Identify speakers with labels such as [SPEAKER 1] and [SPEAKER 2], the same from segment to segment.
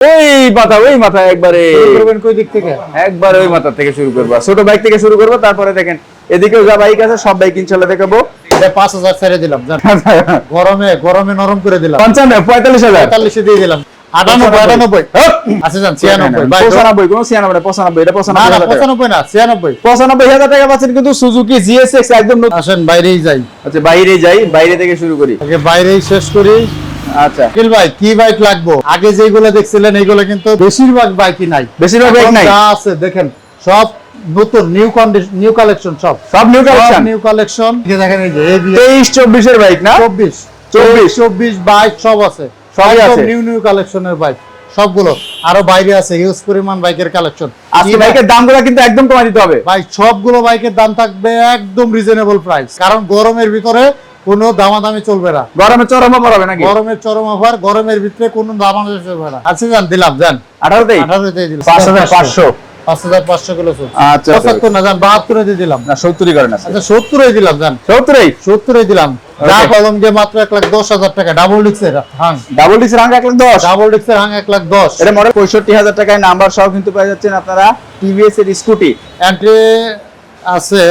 [SPEAKER 1] ওই মাথা ওই মাথা একবারে।
[SPEAKER 2] কোন দিক থেকে?
[SPEAKER 1] একবার ওই মাথা থেকে শুরু করব। ছোট বাইক থেকে শুরু করব তারপরে দেখেন এদিকেও যা বাইক আছে সব বাইক ইনশাল্লাহ দেখাবো।
[SPEAKER 2] পাঁচ হাজার ছেড়ে দিলাম গরমে গরমে নরম করে দিলাম।
[SPEAKER 1] পঞ্চান্ন পঁয়তাল্লিশ হাজার।
[SPEAKER 2] পঁয়তাল্লিশে দিয়ে দিলাম। আটানব্বই আটানব্বই। যান ছিয়ানব্বই।
[SPEAKER 1] পঁচানব্বই কোনো ছিয়ানব্বই না, পঁচানব্বই এটা পঁচানব্বই হাজার টাকা।
[SPEAKER 2] পঁচানব্বই না ছিয়ানব্বই।
[SPEAKER 1] পঁচানব্বই হাজার টাকা পাচ্ছেন কিন্তু সুজুকি জিএসএক্স একদম নতুন।
[SPEAKER 2] আসেন বাইরেই যাই।
[SPEAKER 1] আচ্ছা বাইরে যাই বাইরে থেকে শুরু করি।
[SPEAKER 2] বাইরেই শেষ করি।
[SPEAKER 1] আচ্ছা।
[SPEAKER 2] আকিল ভাই কি বাইক লাগবো? আগে যেগুলো দেখছিলেন এইগুলো কিন্তু বেশিরভাগ বাইকই নাই।
[SPEAKER 1] বেশিরভাগ বাইক নাই?
[SPEAKER 2] আছে দেখেন সব নতুন নিউ কন্ডিশন নিউ কালেকশন সব।
[SPEAKER 1] সব নিউ কালেকশন
[SPEAKER 2] নিউ কালেকশন দেখেন এই যে এবিএস
[SPEAKER 1] তেইশ চব্বিশের বাইক না?
[SPEAKER 2] চব্বিশ।
[SPEAKER 1] চব্বিশ।
[SPEAKER 2] চব্বিশ। বাইক সব আছে।
[SPEAKER 1] সবই আছে।
[SPEAKER 2] নিউ নিউ কালেকশনের বাইক সবগুলো। আরও বাইরে আছে হিউজ পরিমাণ বাইকের কালেকশন
[SPEAKER 1] আজকে বাইকের দামগুলো কিন্তু একদম কমাই দিতে হবে।
[SPEAKER 2] ভাই সবগুলো বাইকের দাম থাকবে একদম রিজনেবল প্রাইস কারণ গরমের ভিতরে কোনো দামাদামি চলবে না।
[SPEAKER 1] গরমে চরমা পড়াবে নাকি?
[SPEAKER 2] গরমের চরম অফার গরমের ভিতরে কোনো দামাদামি চলবে না। আচ্ছা যান দিলাম যান।
[SPEAKER 1] আঠারোতেই
[SPEAKER 2] আঠারোতে দিলাম।
[SPEAKER 1] পাঁচ হাজার পাঁচশো।
[SPEAKER 2] পাঁচ হাজার পাঁচশো কিলো
[SPEAKER 1] আচ্ছা আচ্ছা।
[SPEAKER 2] পঁচাত্তর না যান বাহাত্তরে দিয়ে দিলাম।
[SPEAKER 1] না সত্তরই করেন
[SPEAKER 2] আচ্ছা সত্তরে দিলাম যান।
[SPEAKER 1] সত্তরেই?
[SPEAKER 2] সত্তরে দিলাম। যা কলম দিয়ে মাত্র এক লাখ দশ হাজার টাকা ডাবল ডিক্সের হাং
[SPEAKER 1] ডাবল এক লাখ দশ?
[SPEAKER 2] ডাবল ডিক্সের হাং এক লাখ দশ।
[SPEAKER 1] এটা মডেল পঁয়ষট্টি হাজার টাকায় নাম্বার সহ কিন্তু পেয়ে যাচ্ছেন আপনারা টিভিএস এর স্কুটি
[SPEAKER 2] এন্ট্রি আছে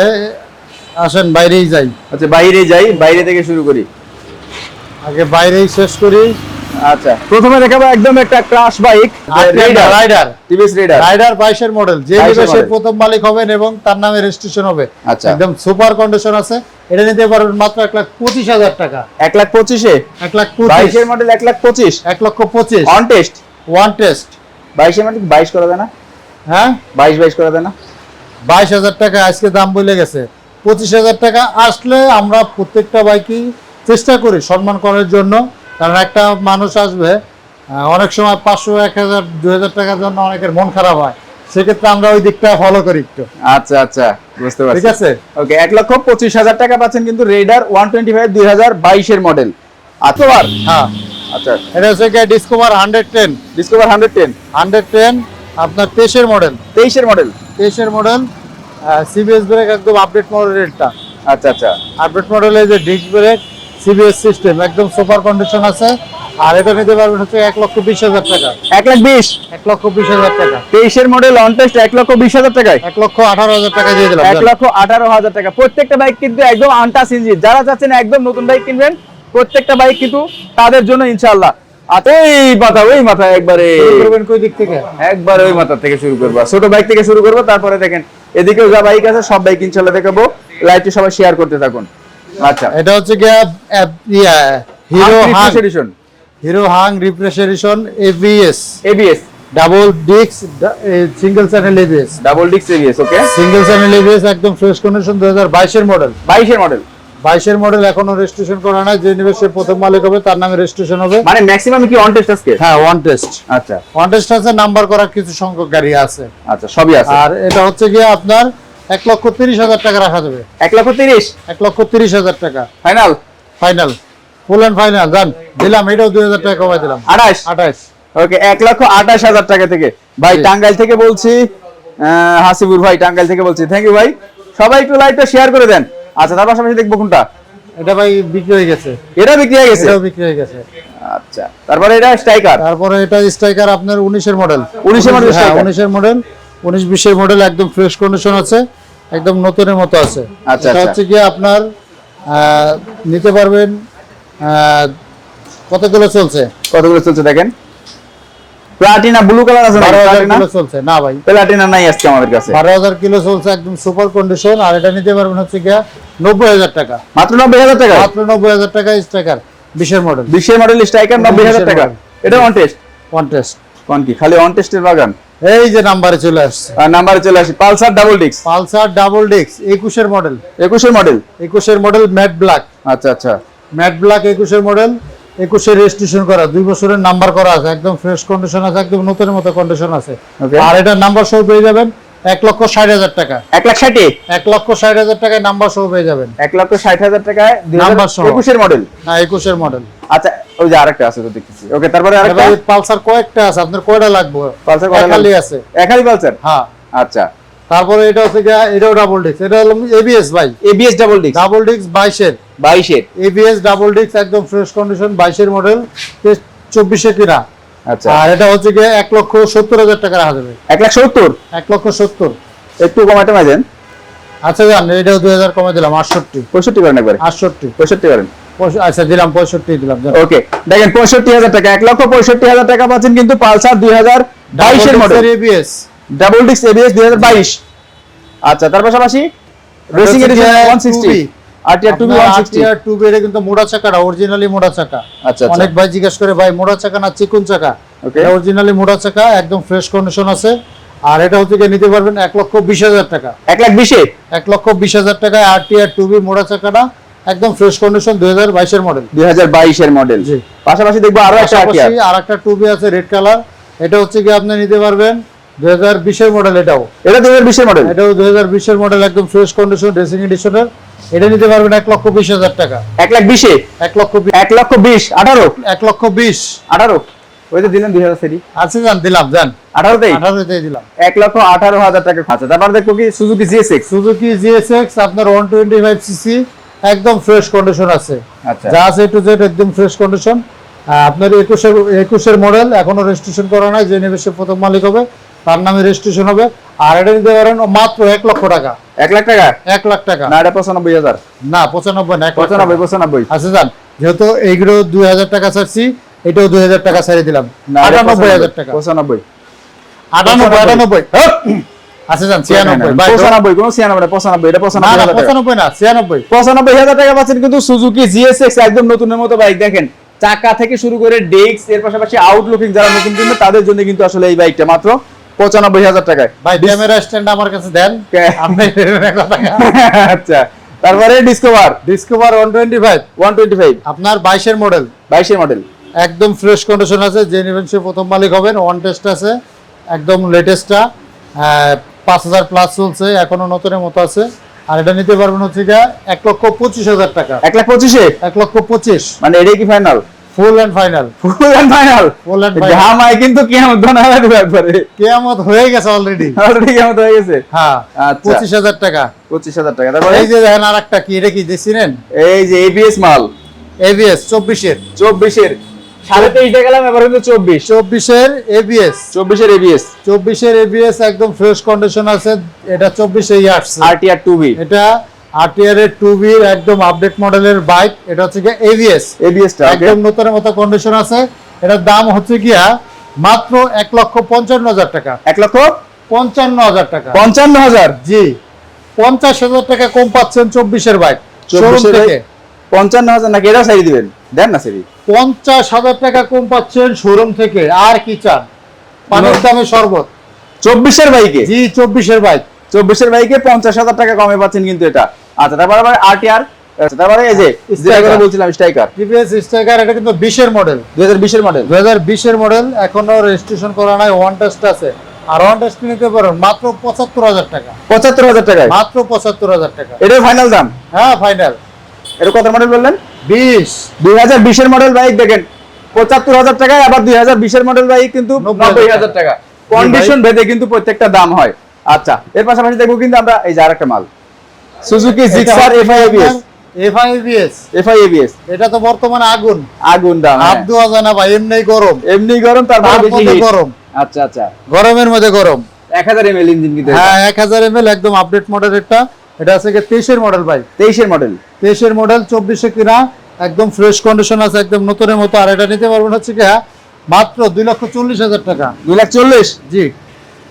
[SPEAKER 2] আসেন বাইরেই যাই।
[SPEAKER 1] আচ্ছা বাইরে যাই বাইরে থেকে শুরু করি।
[SPEAKER 2] আগে বাইরেই শেষ করি।
[SPEAKER 1] আচ্ছা। প্রথমে দেখাবো একদম একটা crush bike
[SPEAKER 2] rider
[SPEAKER 1] TVS
[SPEAKER 2] rider বাইশের মডেল যে
[SPEAKER 1] 22
[SPEAKER 2] নিবে সে
[SPEAKER 1] model।
[SPEAKER 2] প্রথম মালিক হবেন এবং তার নামে রেজিস্ট্রেশন হবে।
[SPEAKER 1] আচ্ছা।
[SPEAKER 2] একদম সুপার কন্ডিশন আছে। এটা নিতে পারবেন মাত্র এক লাখ পঁচিশ হাজার টাকা।
[SPEAKER 1] এক লাখ পঁচিশে?
[SPEAKER 2] এক লাখ পঁচিশ।
[SPEAKER 1] বাইশের মডেল এক লাখ পঁচিশ?
[SPEAKER 2] এক লক্ষ পঁচিশ।
[SPEAKER 1] অন টেস্ট
[SPEAKER 2] ওয়ান টেস্ট
[SPEAKER 1] বাইশের মডেল বাইশ করা যায় না?
[SPEAKER 2] হ্যাঁ?
[SPEAKER 1] বাইশ বাইশ করা যায় না?
[SPEAKER 2] বাইশ হাজার টাকা আজকে দাম বলে গেছে। পঁচিশ হাজার টাকা আসলে আমরা প্রত্যেকটা বাইকই চেষ্টা করি সম্মান করার জন্য। কারণ একটা মানুষ আসবে অনেক সময় পাঁচশো এক হাজার দুই হাজার টাকার জন্য অনেকের মন খারাপ হয়। সেক্ষেত্রে আমরা ওই দিকটা ফলো করি একটু।
[SPEAKER 1] আচ্ছা আচ্ছা বুঝতে পারছি।
[SPEAKER 2] ঠিক আছে?
[SPEAKER 1] ওকে এক লক্ষ পঁচিশ হাজার টাকা পাচ্ছেন কিন্তু রেডার ওয়ান টোয়েন্টি ফাইভ দুই হাজার বাইশের মডেল আচ্ছা
[SPEAKER 2] হ্যাঁ।
[SPEAKER 1] আচ্ছা।
[SPEAKER 2] এটা হচ্ছে discover hundred ten
[SPEAKER 1] discover hundred ten
[SPEAKER 2] hundred ten আপনার তেইশের মডেল
[SPEAKER 1] তেইশের মডেল
[SPEAKER 2] তেইশের মডেল সিবিএস ব্রেক একদম আপডেট মডেলটা
[SPEAKER 1] আচ্ছা আচ্ছা।
[SPEAKER 2] আপডেট মডেলের যে ডিস্ক ব্রেক সিবিএস সিস্টেম একদম সুপার কন্ডিশন আছে। আর এটা নিতে পারবেন হচ্ছে এক লক্ষ বিশ হাজার টাকা।
[SPEAKER 1] এক লাখ বিশ?
[SPEAKER 2] এক লক্ষ বিশ হাজার টাকা।
[SPEAKER 1] তেইশের মডেল অন টেস্ট এক লক্ষ বিশ হাজার টাকায়?
[SPEAKER 2] এক লক্ষ আঠারো হাজার টাকা দিয়ে দিলাম।
[SPEAKER 1] এক লক্ষ আঠারো হাজার টাকা। প্রত্যেকটা বাইক কিন্তু একদম আনটাস ইঞ্জিন যারা চাচ্ছেন একদম নতুন বাইক কিনবেন প্রত্যেকটা বাইক কিন্তু তাদের জন্য ইনশাল্লাহ আর ওই মাথা ওই মাথা একবারে।
[SPEAKER 2] শুরু করবেন কোন দিক থেকে?
[SPEAKER 1] একবার ওই মাথা থেকে শুরু করব। ছোট বাইক থেকে শুরু করব তারপরে দেখেন এদিকেও যা বাইক আছে সব বাইক ইনশাল্লাহ দেখাবো। লাইভটি সবাই শেয়ার করতে থাকুন। আচ্ছা।
[SPEAKER 2] এটা হচ্ছে গিয়ে hero Hang
[SPEAKER 1] addition
[SPEAKER 2] hero Hang রিপ্রেসারেশন ABS
[SPEAKER 1] ABS
[SPEAKER 2] double ডিক্স সিঙ্গেল চ্যানেল এবিএস
[SPEAKER 1] ডাবল ডিক্স এবিএস ওকে
[SPEAKER 2] সিঙ্গেল চ্যানেল এবিএস একদম ফ্রেশ কন্ডিশন 2022 এর মডেল
[SPEAKER 1] 22 এর মডেল
[SPEAKER 2] বাইশের মডেল এখনও রেজিস্ট্রেশন করা নাই যে নিবে সে প্রথম মালিক হবে তার নামে রেজিস্ট্রেশন হবে।
[SPEAKER 1] মানে ম্যাক্সিমাম কি অন টেস্ট আজকে?
[SPEAKER 2] হ্যাঁ ওয়ান টেস্ট
[SPEAKER 1] আচ্ছা।
[SPEAKER 2] ওয়ান টেস্ট আছে নাম্বার করা কিছু সংখ্যক গাড়ি আছে।
[SPEAKER 1] আচ্ছা সবই আছে।
[SPEAKER 2] আর এটা হচ্ছে গিয়ে আপনার এক লক্ষ তিরিশ হাজার টাকা রাখা যাবে।
[SPEAKER 1] এক লক্ষ তিরিশ?
[SPEAKER 2] এক লক্ষ তিরিশ হাজার টাকা।
[SPEAKER 1] Final
[SPEAKER 2] final full and final জান। দিলাম এটাও দুই হাজার টাকা কমাই দিলাম।
[SPEAKER 1] আঠাশ?
[SPEAKER 2] আঠাইশ
[SPEAKER 1] ওকে এক লক্ষ আঠাশ হাজার টাকা থেকে। ভাই টাঙ্গাইল থেকে বলছি হাসিবুর ভাই টাঙ্গাইল থেকে বলছি। থ্যাংক ইউ ভাই। সবাই একটু লাইভটা শেয়ার করে দেন। আচ্ছা তার পাশাপাশি দেখব কোনটা।
[SPEAKER 2] এটা ভাই বিক্রি হয়ে গেছে।
[SPEAKER 1] এটা বিক্রি হয়ে গেছে?
[SPEAKER 2] এটাও বিক্রি হয়ে গেছে।
[SPEAKER 1] আচ্ছা তারপরে এটা স্ট্রাইকার?
[SPEAKER 2] তারপরে এটা স্ট্রাইকার আপনার উনিশের মডেল।
[SPEAKER 1] 19 এর model
[SPEAKER 2] হ্যাঁ
[SPEAKER 1] striker।
[SPEAKER 2] উনিশের মডেল উনিশ বিশের মডেল একদম ফ্রেশ কন্ডিশন আছে একদম নতুনের মতো আছে।
[SPEAKER 1] আচ্ছা,
[SPEAKER 2] এটা
[SPEAKER 1] আচ্ছা।
[SPEAKER 2] হচ্ছে গিয়ে আপনার নিতে পারবেন কত কিলো চলছে?
[SPEAKER 1] কতগুলো চলছে দেখেন। প্লাটিনা ব্লু কালার আছে না?
[SPEAKER 2] বারো হাজার
[SPEAKER 1] প্লাটিনা?
[SPEAKER 2] কিলো চলছে। না ভাই।
[SPEAKER 1] প্লাটিনা নাই আজকে আমাদের কাছে।
[SPEAKER 2] বারো হাজার কিলো চলছে একদম সুপার কন্ডিশন আর এটা নিতে পারবেন হচ্ছে নব্বই হাজার টাকা।
[SPEAKER 1] মাত্র নব্বই হাজার টাকা?
[SPEAKER 2] মাত্র নব্বই হাজার টাকা স্ট্রাইকার বিশের মডেল
[SPEAKER 1] বিশের মডেল স্ট্রাইকার নব্বই হাজার টাকা। এটা অন টেস্ট
[SPEAKER 2] ওয়ান টেস্ট
[SPEAKER 1] কোন কি? খালি অন টেস্টের বাগান?
[SPEAKER 2] এই যে নাম্বারে চলে আসছে।
[SPEAKER 1] আর নাম্বারে চলে আসি পালসার ডাবল ডিক্স
[SPEAKER 2] পালসার ডাবল ডিস্ক একুশের মডেল
[SPEAKER 1] একুশের মডেল
[SPEAKER 2] একুশের মডেল ম্যাট ব্ল্যাক
[SPEAKER 1] আচ্ছা আচ্ছা।
[SPEAKER 2] ম্যাট ব্ল্যাক একুশের মডেল একুশের রেজিস্ট্রেশন করা দুই বছরের নাম্বার করা আছে একদম ফ্রেশ কন্ডিশন আছে একদম নতুনের মতো কন্ডিশন আছে। আর এটার নাম্বার সহ পেয়ে যাবেন এক লক্ষ ষাট হাজার টাকা।
[SPEAKER 1] এক লাখ ষাটে?
[SPEAKER 2] এক লক্ষ ষাট হাজার টাকায় নাম্বার সহ পেয়ে যাবেন।
[SPEAKER 1] এক লক্ষ ষাট হাজার টাকায়
[SPEAKER 2] Number সহ।
[SPEAKER 1] একুশের মডেল
[SPEAKER 2] হ্যাঁ একুশের মডেল
[SPEAKER 1] আচ্ছা ওই যে আরেকটা আছে তো দেখতেছি। ওকে তারপরে আরেকটা?
[SPEAKER 2] পালসার কয়েকটা আছে আপনার কয়টা লাগবে?
[SPEAKER 1] পালসার কয়টা
[SPEAKER 2] খালি আছে।
[SPEAKER 1] একালি পালসার
[SPEAKER 2] হ্যাঁ।
[SPEAKER 1] আচ্ছা।
[SPEAKER 2] তারপরে এটা হচ্ছে এটাও ডাবল ডিস্ক এটা হলো এবিএস ভাই।
[SPEAKER 1] এবিএস ডাবল ডিক্স
[SPEAKER 2] ডাবল ডিস্ক বাইশের।
[SPEAKER 1] বাইশের?
[SPEAKER 2] এবিএস ডাবল ডিস্ক একদম ফ্রেশ কন্ডিশন বাইশের মডেল চব্বিশে কিনা।
[SPEAKER 1] আচ্ছা।
[SPEAKER 2] আর এটা হচ্ছে গিয়ে এক লক্ষ সত্তর হাজার টাকা রাখা যাবে।
[SPEAKER 1] এক লাখ সত্তর?
[SPEAKER 2] এক লক্ষ সত্তর।
[SPEAKER 1] একটু কমাতে পারেন
[SPEAKER 2] আচ্ছা জান এটাও দুই হাজার কমে দিলাম আটষট্টি।
[SPEAKER 1] পঁয়ষট্টি করেন একবারে।
[SPEAKER 2] আটষট্টি।
[SPEAKER 1] পঁয়ষট্টি করেন।
[SPEAKER 2] আচ্ছা দিলাম পঁয়ষট্টি দিলাম
[SPEAKER 1] ওকে দেখেন পঁয়ষট্টি হাজার টাকা এক লক্ষ পঁয়ষট্টি হাজার টাকা পাচ্ছেন কিন্তু পালসার দুই হাজার বাইশের model
[SPEAKER 2] ABS
[SPEAKER 1] double disc ABS দুই হাজার বাইশ। আচ্ছা তার পাশাপাশি রেসিং এডিশন
[SPEAKER 2] গিয়ে
[SPEAKER 1] one sixty
[SPEAKER 2] 2B
[SPEAKER 1] RTR two B
[SPEAKER 2] আপনার
[SPEAKER 1] ওয়ান সিক্সটি
[SPEAKER 2] RTR 2B এটা কিন্তু মোড়া চাকাটা অরিজিনালি মোড়া চাকা।
[SPEAKER 1] আচ্ছা আচ্ছা।
[SPEAKER 2] অনেক ভাই জিজ্ঞেস করে ভাই মোড়া চাকা না চিকুন চাকা? এটা অরিজিনালি মোড়া চাকা একদম ফ্রেশ কন্ডিশন আছে। আর এটা হচ্ছে নিতে পারবেন এক লক্ষ বিশ হাজার টাকা।
[SPEAKER 1] এক লাখ বিশে?
[SPEAKER 2] এক লক্ষ বিশ হাজার টাকায় আর টি আর টুবি মোড়া চাকাটা একদম ফ্রেশ কন্ডিশন দুই হাজার বাইশের মডেল
[SPEAKER 1] দুই হাজার বাইশের মডেল পাশাপাশি দেখব আরও একটা আরটিআর
[SPEAKER 2] আর একটা টুবি আছে রেড কালার এটা হচ্ছে কি আপনি নিতে পারবেন দুই হাজার বিশের মডেল এটাও।
[SPEAKER 1] এটা দুই হাজার বিশের মডেল
[SPEAKER 2] এটাও দুই হাজার বিশের মডেল একদম ফ্রেশ কন্ডিশন ড্রেসিং এডিশনের এটা নিতে পারবেন এক লক্ষ বিশ হাজার টাকা।
[SPEAKER 1] এক লাখ বিশে?
[SPEAKER 2] এক লক্ষ বি-
[SPEAKER 1] এক লক্ষ বিশ আঠারো?
[SPEAKER 2] এক লক্ষ বিশ।
[SPEAKER 1] আঠারো? ওই তো দিলেন দুই হাজার সেরি।
[SPEAKER 2] আছে যান দিলাম যান।
[SPEAKER 1] আঠারোতেই?
[SPEAKER 2] আঠারোতে দিলাম।
[SPEAKER 1] এক লক্ষ আঠারো হাজার টাকা আচ্ছা তারপর দেখব কি সুজুকি জিএসএক্স
[SPEAKER 2] সুজুকি জিএসএক্স আপনার ওয়ান টোয়েন্টি ফাইভ সিসি একদম ফ্রেশ কন্ডিশন আছে।
[SPEAKER 1] আচ্ছা।
[SPEAKER 2] যা আছে টু জেড একদম ফ্রেশ কন্ডিশন আপনার একুশের একুশের মডেল এখনও রেজিস্ট্রেশন করা নাই যে নেবে প্রথম মালিক হবে। তার নামে রেজিস্ট্রেশন হবে। আর এটা নিতে পারেন মাত্র এক লক্ষ টাকা।
[SPEAKER 1] এক লাখ টাকা?
[SPEAKER 2] এক লাখ টাকা।
[SPEAKER 1] না এটা পঁচানব্বই হাজার।
[SPEAKER 2] না পঁচানব্বই না
[SPEAKER 1] পঁচানব্বই পঁচানব্বই।
[SPEAKER 2] আচ্ছা যান যেহেতু এইগুলো দুই হাজার টাকা ছাড়ছি এটাও দুই হাজার টাকা ছাড়িয়ে দিলাম। আটানব্বই হাজার টাকা।
[SPEAKER 1] পঁচানব্বই।
[SPEAKER 2] আটানব্বই আটানব্বই।
[SPEAKER 1] হপ!
[SPEAKER 2] আচ্ছা যান ছিয়ানব্বই।
[SPEAKER 1] পঁচানব্বই কোনো ছিয়ানব্বই না, পঁচানব্বই এটা পঁচানব্বই
[SPEAKER 2] না
[SPEAKER 1] হাজার টাকা।
[SPEAKER 2] পঁচানব্বই না ছিয়ানব্বই।
[SPEAKER 1] পঁচানব্বই হাজার টাকা পাচ্ছেন কিন্তু সুজুকি জিএসএক্স একদম নতুনের মতো বাইক দেখেন চাকা থেকে শুরু করে ডেস্ক এর পাশাপাশি আউটলুকিং যারা নতুন কিনবে তাদের জন্য কিন্তু আসলে এই বাইকটা মাত্র পঁচানব্বই হাজার টাকায়।
[SPEAKER 2] ভাই ক্যামেরা স্ট্যান্ড আমার কাছে দেন। আপনি
[SPEAKER 1] আচ্ছা তারপরে Discover
[SPEAKER 2] Discover one twenty five
[SPEAKER 1] one twenty five
[SPEAKER 2] আপনার বাইশের মডেল
[SPEAKER 1] বাইশের মডেল
[SPEAKER 2] একদম ফ্রেশ কন্ডিশন আছে যে নেবেন সে প্রথম মালিক হবেন ওয়ান টেস্ট আছে একদম লেটেস্টটা পাঁচ হাজার প্লাস চলছে এখনও নতুনের মতো আছে। আর এটা নিতে পারবেন হচ্ছে এক লক্ষ পঁচিশ হাজার টাকা।
[SPEAKER 1] এক লাখ পঁচিশে?
[SPEAKER 2] এক লক্ষ পঁচিশ।
[SPEAKER 1] মানে এটাই কি final
[SPEAKER 2] full and final
[SPEAKER 1] full and final
[SPEAKER 2] full and final
[SPEAKER 1] জামাই কিন্তু কেমন ধনা লাগবে একবারে।
[SPEAKER 2] কেয়ামত হয়ে গেছে অলরেডি
[SPEAKER 1] অলরেডি কেমন হয়ে গেছে?
[SPEAKER 2] হ্যাঁ
[SPEAKER 1] আচ্ছা।
[SPEAKER 2] পঁচিশ হাজার টাকা।
[SPEAKER 1] পঁচিশ হাজার টাকা। তারপরে?
[SPEAKER 2] এই যে দেখেন আর একটা কি এটা কি দেখছিলেন
[SPEAKER 1] এই যে এবিএস মাল।
[SPEAKER 2] এবিএস চব্বিশের।
[SPEAKER 1] চব্বিশের। সাড়ে তেইশে গেলাম এবার কিন্তু চব্বিশ।
[SPEAKER 2] চব্বিশের এবিএস
[SPEAKER 1] চব্বিশের এবিএস
[SPEAKER 2] চব্বিশের এবিএস একদম ফ্রেশ কন্ডিশন আছে এটা চব্বিশে আসছে।
[SPEAKER 1] আরটিআর টু বি
[SPEAKER 2] এটা আরটিআর এর টু বির একদম আপডেট মডেলের বাইক এটা হচ্ছে গিয়ে এবিএস
[SPEAKER 1] এবিএসটা
[SPEAKER 2] একদম নতুনের মতো কন্ডিশন আছে। এটার দাম হচ্ছে গিয়া মাত্র এক লক্ষ পঞ্চান্ন হাজার টাকা।
[SPEAKER 1] এক লক্ষ?
[SPEAKER 2] পঞ্চান্ন হাজার টাকা।
[SPEAKER 1] পঞ্চান্ন হাজার?
[SPEAKER 2] জি। পঞ্চাশ হাজার টাকা কম পাচ্ছেন চব্বিশের বাইক শোরুম
[SPEAKER 1] 24 এর
[SPEAKER 2] থেকে।
[SPEAKER 1] পঞ্চান্ন হাজার নাকি এটাও সাইড দিবেন? দেন না সেরি
[SPEAKER 2] পঞ্চাশ হাজার টাকা কম পাচ্ছেন শোরুম থেকে। আর কি চান? পানির. দামে শরবত।
[SPEAKER 1] চব্বিশের বাইকে
[SPEAKER 2] জি চব্বিশের বাইক
[SPEAKER 1] চব্বিশের বাইকে পঞ্চাশ হাজার টাকা কমে পাচ্ছেন কিন্তু এটা। আচ্ছা তারপরে আবার আরটিআর তারপরে এই যে যেটা কথা বলছিলাম স্ট্রাইকার
[SPEAKER 2] টিভিএস স্ট্রাইকার এটা কিন্তু বিশের মডেল
[SPEAKER 1] দুই হাজার বিশের মডেল
[SPEAKER 2] দুই হাজার বিশের মডেল এখনও রেজিস্ট্রেশন করা নাই ওয়ান টেস্ট আছে। আর ওয়ান টেস্ট নিতে পারেন মাত্র পঁচাত্তর হাজার টাকা।
[SPEAKER 1] পঁচাত্তর হাজার টাকায়?
[SPEAKER 2] মাত্র পঁচাত্তর হাজার টাকা।
[SPEAKER 1] ফাইনাল দাম?
[SPEAKER 2] হ্যাঁ ফাইনাল
[SPEAKER 1] এটা কত মডেল বললেন?
[SPEAKER 2] বিশ।
[SPEAKER 1] দুই হাজার বিশের মডেল বাইক দেখেন পঁচাত্তর হাজার টাকায় আবার দুই হাজার বিশের মডেল বাইক কিন্তু
[SPEAKER 2] নব্বই হাজার
[SPEAKER 1] হাজার টাকা। কন্ডিশন ভেদে কিন্তু প্রত্যেকটা দাম হয়। আচ্ছা এর পাশাপাশি দেখব কিন্তু আমরা এই যে আরেকটা মাল। সুজুকি জিক্সার এফআই এবিএস
[SPEAKER 2] এফআইবিএস
[SPEAKER 1] এফআই এবিএস
[SPEAKER 2] এটা তো বর্তমানে আগুন।
[SPEAKER 1] আগুন দাম হ্যাঁ।
[SPEAKER 2] হাত দেওয়া যায় না ভাই এমনি গরম।
[SPEAKER 1] এমনি গরম তারপর বেশি
[SPEAKER 2] গরম।
[SPEAKER 1] আচ্ছা আচ্ছা।
[SPEAKER 2] গরমের মধ্যে গরম।
[SPEAKER 1] এক হাজার এমএল ইঞ্জিন কিন্তু
[SPEAKER 2] হ্যাঁ এক হাজার এম একদম আপডেট মডেল এটা এটা আছে কি তেইশের মডেল ভাই।
[SPEAKER 1] তেইশের মডেল
[SPEAKER 2] তেইশের মডেল চব্বিশে কিনা একদম ফ্রেশ কন্ডিশন আছে একদম নতুনের মতো। আর এটা নিতে পারবেন হচ্ছে কি হ্যাঁ, মাত্র দুই লক্ষ চল্লিশ হাজার টাকা।
[SPEAKER 1] দুই লাখ চল্লিশ?
[SPEAKER 2] জি।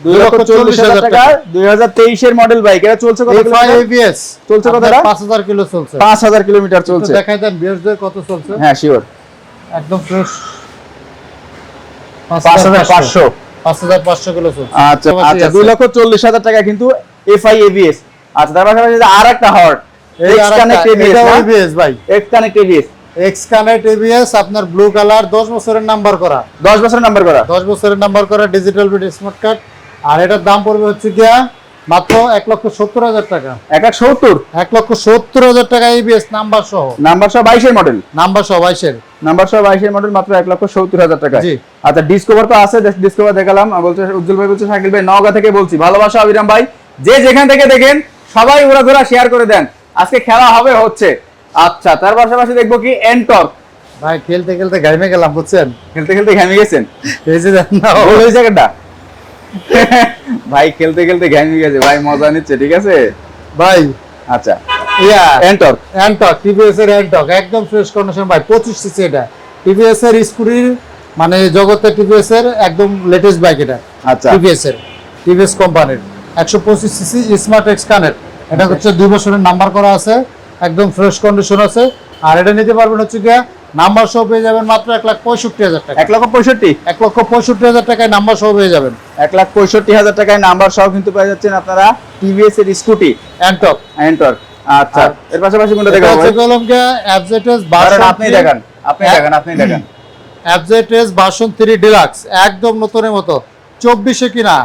[SPEAKER 1] দুই লক্ষ চল্লিশ হাজার টাকা। দুই হাজার তেইশের মডেল বাইক এটা চলছে কত চলছে কত
[SPEAKER 2] পাঁচ হাজার কিলো চলছে।
[SPEAKER 1] পাঁচ হাজার কিলোমিটার চলছে।
[SPEAKER 2] দেখাই দেন বিএসদের কত চলছে?
[SPEAKER 1] হ্যাঁ শিওর
[SPEAKER 2] একদম ফ্রেশ
[SPEAKER 1] পাঁচ হাজার পাঁচশো।
[SPEAKER 2] পাঁচ হাজার পাঁচশো কিলো চলছে।
[SPEAKER 1] আচ্ছা আচ্ছা দুই লক্ষ চল্লিশ হাজার টাকা কিন্তু এফআই এবিএস আচ্ছা তার পাশাপাশি আর একটা হর্ট এক্স কানেক্ট এবিএস
[SPEAKER 2] ভাই।
[SPEAKER 1] এক্স কানেক্ট এবিএস
[SPEAKER 2] এবিএস আপনার ব্লু কালার দশ বছরের নাম্বার করা।
[SPEAKER 1] দশ বছরের নাম্বার করা।
[SPEAKER 2] দশ বছরের নাম্বার করা ডিজিটাল বিট স্মার্ট কার্ড আর এটার দাম পড়বে হচ্ছে গিয়া মাত্র এক লক্ষ সত্তর হাজার টাকা।
[SPEAKER 1] এক লাখ সত্তর?
[SPEAKER 2] এক লক্ষ সত্তর হাজার টাকা এবিএস নাম্বার সহ।
[SPEAKER 1] নাম্বার সহ বাইশের মডেল
[SPEAKER 2] নাম্বার সহ বাইশের।
[SPEAKER 1] নাম্বার সহ বাইশের মডেল মাত্র এক লক্ষ সত্তর হাজার টাকা আচ্ছা ডিসকভার তো আছে ডিসকভার দেখালাম। বলছে উজ্জ্বল ভাই বলছে শাকিল ভাই নওগাঁ থেকে বলছি। ভালোবাসা অবিরাম ভাই। যে যেখান থেকে দেখেন সবাই ঘোরাঘোরা শেয়ার করে দেন। আজকে খেলা হবে হচ্ছে। আচ্ছা তার পাশাপাশি দেখব কি এন্টর
[SPEAKER 2] ভাই খেলতে খেলতে গাইমে গেলাম বুঝছেন?
[SPEAKER 1] খেলতে খেলতে ঘামে গেছেন?
[SPEAKER 2] এই যে দেন না
[SPEAKER 1] গোল হয়েছে একটা ভাই খেলতে খেলতে ঘামে গেছে। ভাই মজা নিচ্ছে ঠিক আছে?
[SPEAKER 2] ভাই
[SPEAKER 1] আচ্ছা।
[SPEAKER 2] ইয়া
[SPEAKER 1] এন্টর
[SPEAKER 2] অ্যান্টক টিভিএস এর অ্যান্টক একদম ফ্রেশ কন্ডিশন ভাই পঁচিশ সিসি এটা। টিভিএস এর স্কুটির মানে জগতের টিভিএস এর একদম লেটেস্ট বাইক এটা
[SPEAKER 1] আচ্ছা।
[SPEAKER 2] টিভিএস এর টিভিএস কোম্পানির একশো পঁচিশ সিসি স্মার্ট এক্স কানেক্ট এটা হচ্ছে দুই বছরের নাম্বার করা আছে একদম ফ্রেশ কন্ডিশন আছে। আর এটা নিতে পারবেন হচ্ছে গিয়া নাম্বার সহ পেয়ে যাবেন মাত্র এক লাখ পঁয়ষট্টি হাজার টাকা।
[SPEAKER 1] এক লক্ষ পঁয়ষট্টি?
[SPEAKER 2] এক লক্ষ পঁয়ষট্টি হাজার টাকায় নাম্বার সহ পেয়ে যাবেন।
[SPEAKER 1] এক লাখ পঁয়ষট্টি হাজার টাকায় নাম্বার সহ কিন্তু পেয়ে যাচ্ছেন আপনারা টিভিএস এর স্কুটি।
[SPEAKER 2] অ্যান্টক
[SPEAKER 1] এন্টর আচ্ছা এর পাশাপাশি কোনটা
[SPEAKER 2] এটা
[SPEAKER 1] দেখাবো
[SPEAKER 2] হচ্ছে
[SPEAKER 1] ভাই?
[SPEAKER 2] কলম গিয়া অ্যাবজেটেস
[SPEAKER 1] ধরেন আপনি দেখান আপনি। দেখান আপনি দেখান।
[SPEAKER 2] অ্যাবজেটেস ভার্সন থ্রি ডিলাক্স একদম নতুনের মতো। চব্বিশে কিনা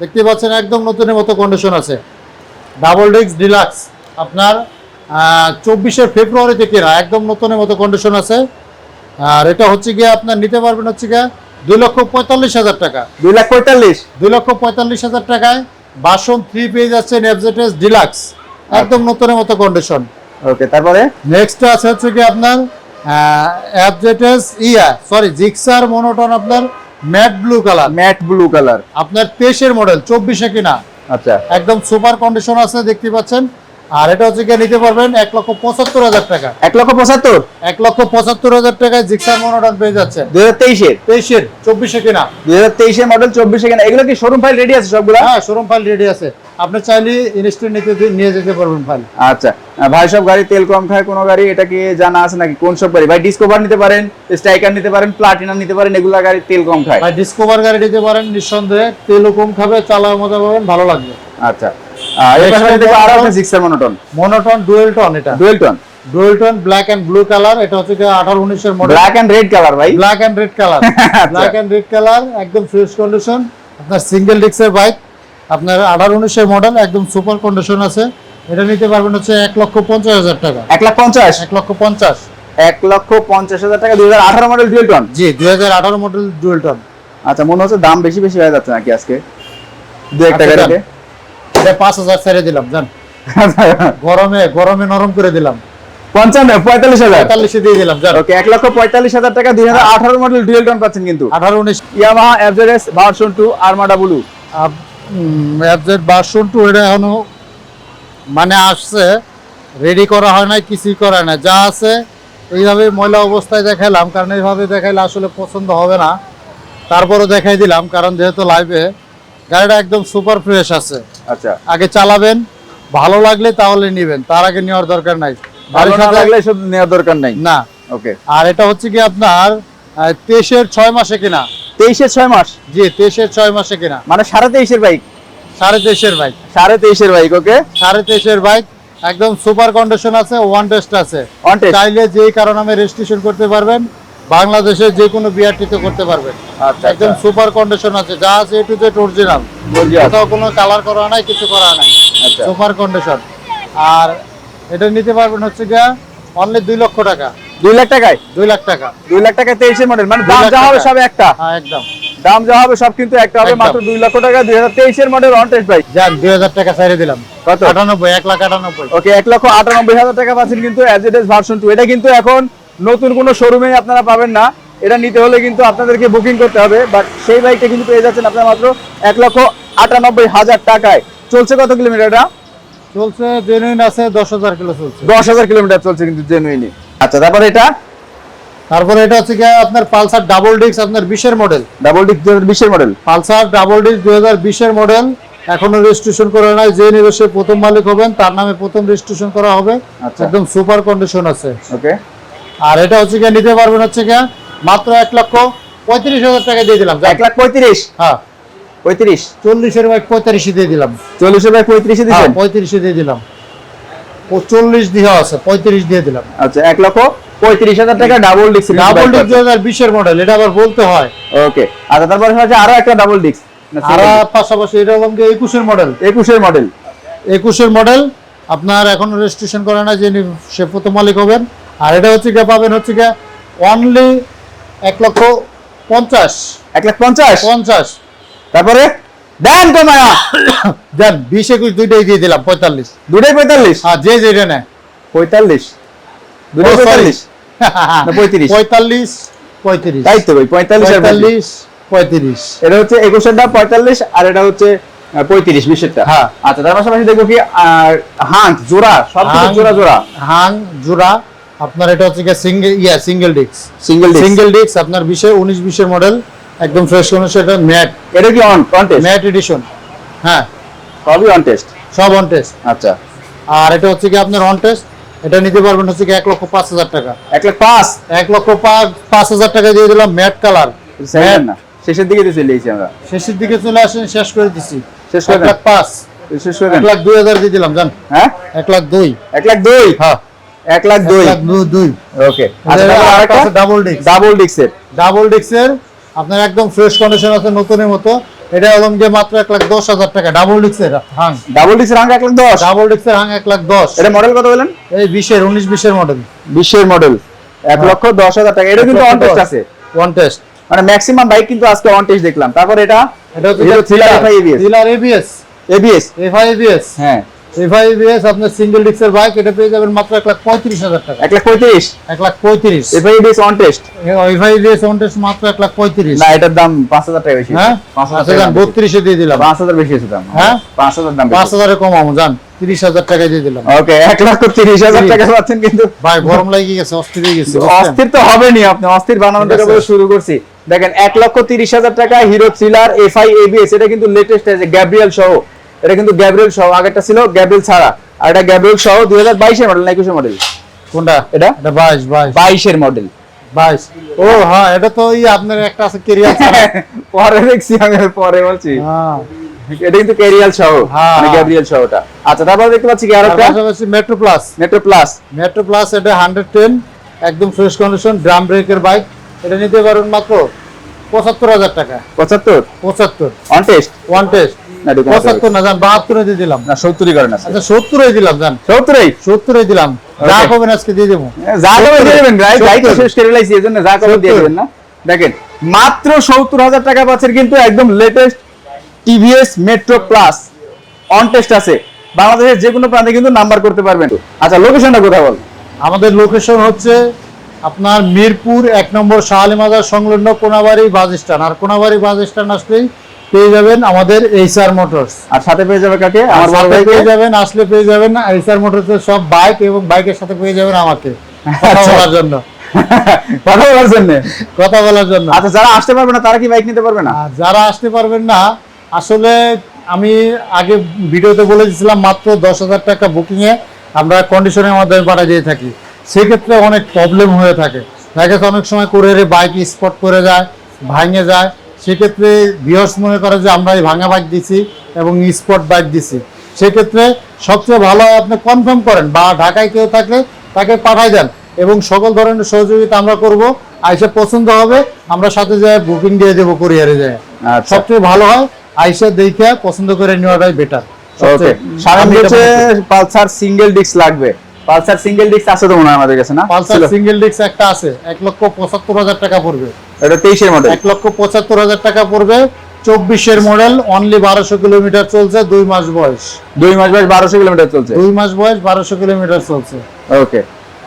[SPEAKER 2] দেখতে পাচ্ছেন একদম নতুনের মতো কন্ডিশন আছে। ডাবল ডিস্ক ডিলাক্স আপনার চব্বিশের ফেব্রুয়ারিতে কিনা একদম নতুনের মতো কন্ডিশন আছে। আর এটা হচ্ছে গিয়ে আপনার নিতে পারবেন হচ্ছে গিয়ে দুই লক্ষ পঁয়তাল্লিশ হাজার টাকা।
[SPEAKER 1] দুই লাখ পঁয়তাল্লিশ?
[SPEAKER 2] দুই লক্ষ পঁয়তাল্লিশ হাজার টাকায় ভার্সন থ্রি পেয়ে যাচ্ছেন অ্যাবজেটেস ডিলাক্স একদম নতুনের মতো কন্ডিশন
[SPEAKER 1] ওকে তারপরে?
[SPEAKER 2] নেক্সট আছে হচ্ছে কি আপনার অ্যাবজেটেস ইয়া সরি জিক্সার মনোটন আপনার matte blue colour
[SPEAKER 1] matte blue colour
[SPEAKER 2] আপনার তেইশের মডেল চব্বিশে কিনা।
[SPEAKER 1] আচ্ছা।
[SPEAKER 2] একদম সুপার কন্ডিশন আছে দেখতে পাচ্ছেন। আর এটা হচ্ছে গিয়ে নিতে পারবেন এক লক্ষ পঁচাত্তর হাজার টাকা।
[SPEAKER 1] এক লক্ষ পঁচাত্তর?
[SPEAKER 2] এক লক্ষ পঁচাত্তর হাজার টাকায় জিক্সার মনোটন পেয়ে যাচ্ছে।
[SPEAKER 1] দুই হাজার তেইশের?
[SPEAKER 2] তেইশের চব্বিশে কিনা।
[SPEAKER 1] দুই হাজার তেইশের মডেল চব্বিশে কেনা। এগুলো কি শোরুম ফাইল রেডি আছে সবগুলা?
[SPEAKER 2] হ্যাঁ শোরুম ফাইল রেডি আছে। আপনি চাইলে ইনস্টল নিতে নিয়ে যেতে পারবেন ফাইল
[SPEAKER 1] আচ্ছা। ভাই সব গাড়ি তেল কম খায় কোনো গাড়ি এটা কি জানা আছে নাকি? কোন সব গাড়ি? ভাই ডিসকভার নিতে পারেন স্ট্রাইকার নিতে পারেন প্লাটিনা নিতে পারেন এগুলা গাড়ি তেল কম খায়।
[SPEAKER 2] ভাই ডিসকভার গাড়ি নিতে পারেন নিঃসন্দেহে তেলও কম খাবে চালার মজা পাবেন ভালো লাগবে।
[SPEAKER 1] আচ্ছা। এর পাশাপাশি দেখব আরও আছে Gixxer monotone
[SPEAKER 2] monotone dual tone এটা। Dual tone black and blue colour এটা হচ্ছে আঠারো উনিশের model
[SPEAKER 1] black and red colour ভাই।
[SPEAKER 2] Black and red colour black and red colour একদম ফ্রেশ কন্ডিশন আপনার সিঙ্গেল ডিস্কের বাইক আপনার আঠারো উনিশের মডেল একদম সুপার কন্ডিশন আছে। এটা নিতে পারবেন হচ্ছে এক লক্ষ পঞ্চাশ হাজার টাকা।
[SPEAKER 1] এক লাখ পঞ্চাশ?
[SPEAKER 2] এক লক্ষ পঞ্চাশ।
[SPEAKER 1] এক লক্ষ পঞ্চাশ হাজার টাকা দুই হাজার আঠারো মডেল ডুয়েলটন
[SPEAKER 2] জি দুই হাজার আঠারো মডেল ডুয়েল টন
[SPEAKER 1] আচ্ছা মনে হচ্ছে দাম বেশি বেশি হয়ে যাচ্ছে নাকি আজকে? দু একটা
[SPEAKER 2] আচ্ছা,
[SPEAKER 1] গাড়িতে
[SPEAKER 2] এটা পাঁচ হাজার ছেড়ে দিলাম জান। গরমে গরমে নরম করে দিলাম।
[SPEAKER 1] পঞ্চান্ন পঁয়তাল্লিশ হাজার।
[SPEAKER 2] পঁয়তাল্লিশে দিয়ে দিলাম জান।
[SPEAKER 1] ওকে এক লক্ষ পঁয়তাল্লিশ হাজার টাকা দুই হাজার আঠারো মডেল ডুয়েলটন পাচ্ছেন কিন্তু।
[SPEAKER 2] আঠারো উনিশ।
[SPEAKER 1] Yamaha Everest version two armada blue
[SPEAKER 2] অ্যাবজেট version two এটা এখনও মানে আসছে রেডি করা হয় নাই কিছুই করা নাই। যা আছে এইভাবে ময়লা অবস্থায় দেখাইলাম কারণ এইভাবে দেখাইলে আসলে পছন্দ হবে না। তারপরও দেখাই দিলাম কারণ যেহেতু লাইভে গাড়িটা একদম সুপার ফ্রেশ আছে।
[SPEAKER 1] আচ্ছা।
[SPEAKER 2] আগে চালাবেন ভালো লাগলে তাহলে নেবেন তার আগে নেওয়ার দরকার নাই।
[SPEAKER 1] ভালো না লাগলে সব নেওয়ার দরকার নাই?
[SPEAKER 2] না।
[SPEAKER 1] ওকে
[SPEAKER 2] আর এটা হচ্ছে কি আপনার তেইশের ছয় মাসে কিনা?
[SPEAKER 1] তেইশে ছয় মাস?
[SPEAKER 2] জি তেইশের ছয় মাসে কিনা।
[SPEAKER 1] মানে সাড়ে তেইশের বাইক?
[SPEAKER 2] সাড়ে তেইশের বাইক।
[SPEAKER 1] সাড়ে তেইশের বাইক ওকে
[SPEAKER 2] সাড়ে তেইশের বাইক একদম সুপার কন্ডিশন আছে ওয়ান টেস্ট আছে। চাইলে যেই কারণ আমি রেজিস্ট্রেশন করতে পারবেন বাংলাদেশের যে কোনো বিআরটিতে করতে পারবেন।
[SPEAKER 1] আচ্ছা
[SPEAKER 2] একদম সুপার কন্ডিশন আছে যা আছে এ টু জেড অরিজিনাল কোথাও কোনো কালার করা নাই কিছু করা নাই।
[SPEAKER 1] আচ্ছা।
[SPEAKER 2] সুপার কন্ডিশন আর এটা নিতে পারবেন হচ্ছে গিয়া অনলি দুই লক্ষ টাকা।
[SPEAKER 1] দুই লাখ টাকায়?
[SPEAKER 2] দুই লাখ টাকা।
[SPEAKER 1] দুই লাখ টাকা তেইশের মডেল মানে দাম যা হবে সব একটা।
[SPEAKER 2] হ্যাঁ একদম।
[SPEAKER 1] দাম যা হবে সব কিন্তু একটা হবে মাত্র দুই লক্ষ টাকা দুই হাজার তেইশের মডেল অন টেস্ট বাইক
[SPEAKER 2] যান দুই হাজার টাকা ছাড়ে দিলাম।
[SPEAKER 1] কত?
[SPEAKER 2] আটানব্বই এক লাখ আটানব্বই।
[SPEAKER 1] ওকে এক লক্ষ আটানব্বই হাজার টাকা পাচ্ছেন কিন্তু অ্যাজেডেস ভার্সন টু এটা কিন্তু এখন নতুন কোনো শোরুমে আপনারা পাবেন না। এটা নিতে হলে কিন্তু আপনাদেরকে বুকিং করতে হবে বাট সেই বাইকটা কিন্তু পেয়ে যাচ্ছেন আপনারা মাত্র এক লক্ষ আটানব্বই হাজার টাকায়। চলছে কত কিলোমিটার এটা?
[SPEAKER 2] চলছে জেনুইন আছে দশ হাজার কিলো চলছে।
[SPEAKER 1] দশ হাজার কিলোমিটার চলছে কিন্তু জেনুইনি আচ্ছা তারপরে এটা?
[SPEAKER 2] তারপরে এটা হচ্ছে গিয়ে আপনার পালসার ডাবল ডিস্ক আপনার বিশের মডেল
[SPEAKER 1] ডাবল ডিক দু হাজার বিশের মডেল
[SPEAKER 2] পালসার ডাবল ডিস্ক দু হাজার বিশের মডেল এখনও রেজিস্ট্রেশন করা নাই যে নিবেশে প্রথম মালিক হবেন তার নামে প্রথম রেজিস্ট্রেশন করা হবে।
[SPEAKER 1] আচ্ছা।
[SPEAKER 2] একদম সুপার কন্ডিশন আছে।
[SPEAKER 1] ওকে
[SPEAKER 2] আর এটা হচ্ছে গিয়ে নিতে পারবেন হচ্ছে গিয়ে মাত্র এক লক্ষ পঁয়ত্রিশ হাজার টাকা দিয়ে দিলাম।
[SPEAKER 1] এক লাখ পঁয়ত্রিশ?
[SPEAKER 2] হ্যাঁ।
[SPEAKER 1] পঁয়ত্রিশ?
[SPEAKER 2] চল্লিশের বাইক পঁয়ত্রিশে দিয়ে দিলাম।
[SPEAKER 1] চল্লিশের বাইক পঁয়ত্রিশে
[SPEAKER 2] হ্যাঁ
[SPEAKER 1] দিচ্ছেন
[SPEAKER 2] পঁয়ত্রিশে দিয়ে দিলাম। চল্লিশ দিয়ে আছে পঁয়ত্রিশ দিয়ে দিলাম।
[SPEAKER 1] আচ্ছা এক লক্ষ পঁয়ত্রিশ হাজার টাকা ডাবল ডিক্স
[SPEAKER 2] ডাবল ডিস্ক দুই হাজার বিশের মডেল এটা আবার বলতে হয়।
[SPEAKER 1] ওকে আচ্ছা তারপরে হচ্ছে আরও একটা ডাবল ডিক্স
[SPEAKER 2] আর পাশাপাশি এটা হলাম গিয়ে একুশের মডেল
[SPEAKER 1] একুশের মডেল
[SPEAKER 2] একুশের মডেল আপনার এখন রেজিস্ট্রেশন করা না যে সে প্রথম মালিক হবেন। আর এটা হচ্ছে গিয়ে পাবেন হচ্ছে গিয়ে অনলি এক লক্ষ পঞ্চাশ।
[SPEAKER 1] এক লাখ পঞ্চাশ?
[SPEAKER 2] পঞ্চাশ।
[SPEAKER 1] তারপরে? দেন তো মায়া।
[SPEAKER 2] দেন বিশ একুশ দুইটাই দিয়ে দিলাম পঁয়তাল্লিশ।
[SPEAKER 1] দুটাই পঁয়তাল্লিশ?
[SPEAKER 2] আর যে যেটা নেয়।
[SPEAKER 1] পঁয়তাল্লিশ। দুটাই. পঁয়তাল্লিশ? না, 35?
[SPEAKER 2] পঁয়তাল্লিশ। পঁয়ত্রিশ।
[SPEAKER 1] তাই তো ভাই পঁয়তাল্লিশ পঁয়তাল্লিশ
[SPEAKER 2] পঁয়ত্রিশ।
[SPEAKER 1] এটা হচ্ছে একুশেরটা পঁয়তাল্লিশ আর এটা হচ্ছে পঁয়ত্রিশ বিশেরটা।
[SPEAKER 2] হ্যাঁ।
[SPEAKER 1] আচ্ছা তার পাশাপাশি দেখব কি আর হাঁক জোড়া সব জোড়া জোড়া।
[SPEAKER 2] হাং জোড়া আপনার এটা হচ্ছে single yeah single disc
[SPEAKER 1] single
[SPEAKER 2] single disc আপনার বিশে উনিশ বিশের মডেল একদম ফ্রেশ কন্ডিশন এটা ম্যাট।
[SPEAKER 1] এটা কি অন কন্টেস্ট
[SPEAKER 2] ম্যাট এডিশন হ্যাঁ।
[SPEAKER 1] সবই অন টেস্ট
[SPEAKER 2] সব অন টেস্ট
[SPEAKER 1] আচ্ছা।
[SPEAKER 2] আর এটা হচ্ছে কি আপনার অন টেস্ট এটা নিতে পারবেন হচ্ছে কি এক লক্ষ পাঁচ হাজার টাকা।
[SPEAKER 1] এক লাখ পাঁচ?
[SPEAKER 2] এক লক্ষ পাঁচ হাজার টাকা দিয়ে দিলাম ম্যাট কালার।
[SPEAKER 1] না। শেষের দিকে তো চলে এসেছি আমরা।
[SPEAKER 2] শেষের দিকে চলে আসেন শেষ করে দিচ্ছি
[SPEAKER 1] শেষ করে
[SPEAKER 2] এক। লাখ পাঁচ।
[SPEAKER 1] শেষ করে
[SPEAKER 2] এক লাখ দুই হাজার দিয়ে দিলাম জান।
[SPEAKER 1] হ্যাঁ?
[SPEAKER 2] এক লাখ দুই।
[SPEAKER 1] এক লাখ দুই?
[SPEAKER 2] হ্যাঁ।
[SPEAKER 1] এক লাখ দুই।
[SPEAKER 2] দুই।
[SPEAKER 1] ওকে
[SPEAKER 2] ডাবল ডিস্ক
[SPEAKER 1] ডাবল ডিক্সের
[SPEAKER 2] ডাবল ডিস্কের আপনার একদম ফ্রেশ কন্ডিশন আছে নতুনের মতো। এটা হলাম যে মাত্র এক লাখ দশ হাজার টাকা। ডাবল ডিস্কের হাং
[SPEAKER 1] ডাবল ডিক্সের হাঙ্ক এক লাখ দশ?
[SPEAKER 2] ডাবল ডিস্কের হাং এক লাখ দশ।
[SPEAKER 1] এটা মডেল কত বলেন?
[SPEAKER 2] এই বিশের উনিশ বিশের মডেল
[SPEAKER 1] বিশের মডেল এক লক্ষ দশ হাজার টাকা। এটা কিন্তু অন টেস্ট আছে।
[SPEAKER 2] ওয়ান টেস্ট
[SPEAKER 1] মানে ম্যাক্সিমাম বাইক কিন্তু আজকে অন টেস্ট দেখলাম। তারপর এটা
[SPEAKER 2] এটা
[SPEAKER 1] FI ABS
[SPEAKER 2] thriller ABS
[SPEAKER 1] ABS
[SPEAKER 2] FI ABS
[SPEAKER 1] হ্যাঁ।
[SPEAKER 2] এফআই এবিএস আপনার সিঙ্গেল ডিস্কের বাইক এটা পেয়ে যাবেন মাত্র এক লাখ পঁয়ত্রিশ হাজার টাকা।
[SPEAKER 1] এক লাখ পঁয়ত্রিশ?
[SPEAKER 2] এক লাখ পঁয়ত্রিশ।
[SPEAKER 1] FI ABS on test
[SPEAKER 2] FI ABS on test মাত্র এক লাখ পঁয়ত্রিশ।
[SPEAKER 1] না এটার দাম পাঁচ হাজার টাকা বেশি
[SPEAKER 2] হ্যাঁ?
[SPEAKER 1] পাঁচ হাজার
[SPEAKER 2] আচ্ছা। বত্রিশে দিয়ে দিলাম।
[SPEAKER 1] পাঁচ হাজার বেশি দাম।
[SPEAKER 2] হ্যাঁ?
[SPEAKER 1] পাঁচ হাজার দাম
[SPEAKER 2] পাঁচ হাজারে কমাবো যান তিরিশ হাজার টাকা দিয়ে দিলাম।
[SPEAKER 1] ওকে এক তিরিশ হাজার টাকা পাচ্ছেন কিন্তু।
[SPEAKER 2] ভাই গরম লাগিয়ে গেছে অস্থির হয়ে গেছে
[SPEAKER 1] অস্থির তো হবেনি আপনি অস্থির বানানো থেকে শুরু করছি। দেখেন এক লক্ষ তিরিশ হাজার টাকা হিরো থ্রিলার এফআই এবিএস এটা কিন্তু লেটেস্ট আছে গ্যাব্রিয়েল সহ। এটা কিন্তু গ্যাব্রিয়েল সহ আগেরটা ছিল গ্যাব্রিয়েল ছাড়া। আর এটা গ্যাব্রিয়েল সহ দুই হাজার বাইশের মডেল না একুশের মডেল
[SPEAKER 2] কোনটা?
[SPEAKER 1] এটা?
[SPEAKER 2] এটা বাইশ বাইশ।
[SPEAKER 1] বাইশের মডেল
[SPEAKER 2] বাইশ। ও হ্যাঁ এটা তো ওই আপনার একটা আছে কেরিয়ার
[SPEAKER 1] পরে দেখছি আমি পরে বলছি।
[SPEAKER 2] হ্যাঁ।
[SPEAKER 1] এটা কিন্তু ক্যারিয়াল সহ
[SPEAKER 2] হ্যাঁ।
[SPEAKER 1] মানে গ্যাব্রিয়েল সহটা আচ্ছা তারপর দেখতে পাচ্ছি কি আর একটা
[SPEAKER 2] Metro Plus
[SPEAKER 1] Metro Plus
[SPEAKER 2] Metro Plus এটা হান্ড্রেড টেন একদম ফ্রেশ কন্ডিশন ড্রাম ব্রেকের বাইক এটা নিতে পারবেন মাত্র পঁচাত্তর হাজার টাকা।
[SPEAKER 1] পঁচাত্তর?
[SPEAKER 2] পঁচাত্তর।
[SPEAKER 1] অন টেস্ট
[SPEAKER 2] ওয়ান টেস্ট পঁচাত্তর না যান বাহাত্তরে দিয়ে দিলাম।
[SPEAKER 1] না সত্তরই করেন আছে
[SPEAKER 2] আচ্ছা সত্তরে দিলাম যান
[SPEAKER 1] সত্তরই?
[SPEAKER 2] সত্তরে দিলাম। যা পাবেন আজকে দিয়ে দেবো।
[SPEAKER 1] যা কবে দিয়ে দেবেন ভাই ভাই তো
[SPEAKER 2] সত্তর।
[SPEAKER 1] শেষ করে লাইছি এজন্য যা কবে দিয়ে দেবেন না। দেখেন মাত্র সত্তর হাজার টাকা পাচ্ছেন কিন্তু একদম latest TVS Metro Plus on test আছে। বাংলাদেশের যে কোনো প্রান্তে কিন্তু নাম্বার করতে পারবেন। আচ্ছা লোকেশনটা কোথায় বল
[SPEAKER 2] আমাদের লোকেশন হচ্ছে আপনার মিরপুর এক নম্বর শাহালি মাজার সংলগ্ন কোনাবাড়ি বাস স্ট্যান্ড। আর কোনাবাড়ি বাস স্ট্যান্ড আসলেই পেয়ে যাবেন আমাদের এইচআর মোটরস
[SPEAKER 1] আর সাথে পেয়ে যাবে কাকে? আমার
[SPEAKER 2] সাথে পেয়ে যাবেন আসলে পেয়ে যাবেন এইচআর মোটরসের সব বাইক এবং বাইকের সাথে পেয়ে যাবেন আমাকে। কথা
[SPEAKER 1] আচ্ছা।
[SPEAKER 2] বলার জন্য।
[SPEAKER 1] কথা বলার জন্য?
[SPEAKER 2] কথা বলার জন্য।
[SPEAKER 1] আচ্ছা যারা আসতে পারবে না তারা কি বাইক নিতে পারবে না?
[SPEAKER 2] যারা আসতে পারবেন না আসলে আমি আগে ভিডিওতে বলে দিয়েছিলাম মাত্র দশ হাজার টাকা বুকিংয়ে আমরা কন্ডিশনের মাধ্যমে পাঠা দিয়ে থাকি। সেক্ষেত্রে অনেক প্রবলেম হয়ে থাকে। দেখা অনেক সময় কুরিয়ারে বাইক স্পট করে যায় ভাঙে যায়। সেক্ষেত্রে বিহস মনে করে যে আমরা এই ভাঙা বাইক দিছি এবং স্পট বাইক দিছি। সেক্ষেত্রে সবচেয়ে ভালো আপনি কনফার্ম করেন বা ঢাকায় কেউ থাকলে তাকে পাঠাই দেন এবং সকল ধরনের সহযোগিতা আমরা করব। আইসা পছন্দ হবে আমরা সাথে যায় বুকিং দিয়ে দেবো কুরিয়ারে যায়।
[SPEAKER 1] আচ্ছা।
[SPEAKER 2] সবচেয়ে ভালো হয় আইসা দেখে পছন্দ করে নেওয়াটাই বেটার
[SPEAKER 1] হচ্ছে পালসার সিঙ্গেল ডিস্ক লাগবে। পালসার সিঙ্গেল ডিস্ক আছে তো মনে হয় আমাদের কাছে না?
[SPEAKER 2] পালসার সিঙ্গেল ডিস্ক একটা আছে এক লক্ষ পঁচাত্তর হাজার টাকা পড়বে।
[SPEAKER 1] এটা তেইশের মডেল
[SPEAKER 2] এক লক্ষ পঁচাত্তর হাজার টাকা পড়বে। চব্বিশের মডেল অনলি বারোশো কিলোমিটার চলছে দুই মাস বয়স।
[SPEAKER 1] দুই মাস বয়স বারোশো কিলোমিটার চলছে?
[SPEAKER 2] দুই মাস বয়স বারোশো কিলোমিটার চলছে।
[SPEAKER 1] ওকে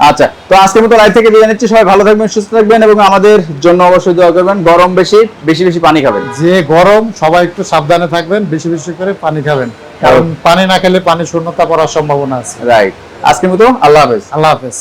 [SPEAKER 1] আচ্ছা তো আজকের মতো লাইভ থেকে বিদায় নিচ্ছি। সবাই ভালো থাকবেন সুস্থ থাকবেন এবং আমাদের জন্য অবশ্যই দোয়া করবেন। গরম বেশি বেশি বেশি পানি খাবেন।
[SPEAKER 2] যে গরম সবাই একটু সাবধানে থাকবেন বেশি বেশি করে পানি খাবেন। কারণ পানি না খেলে পানি শূন্যতা পড়ার সম্ভাবনা আছে।
[SPEAKER 1] রাইট আজকের মতো আল্লাহ হাফেজ।
[SPEAKER 2] আল্লাহ হাফেজ।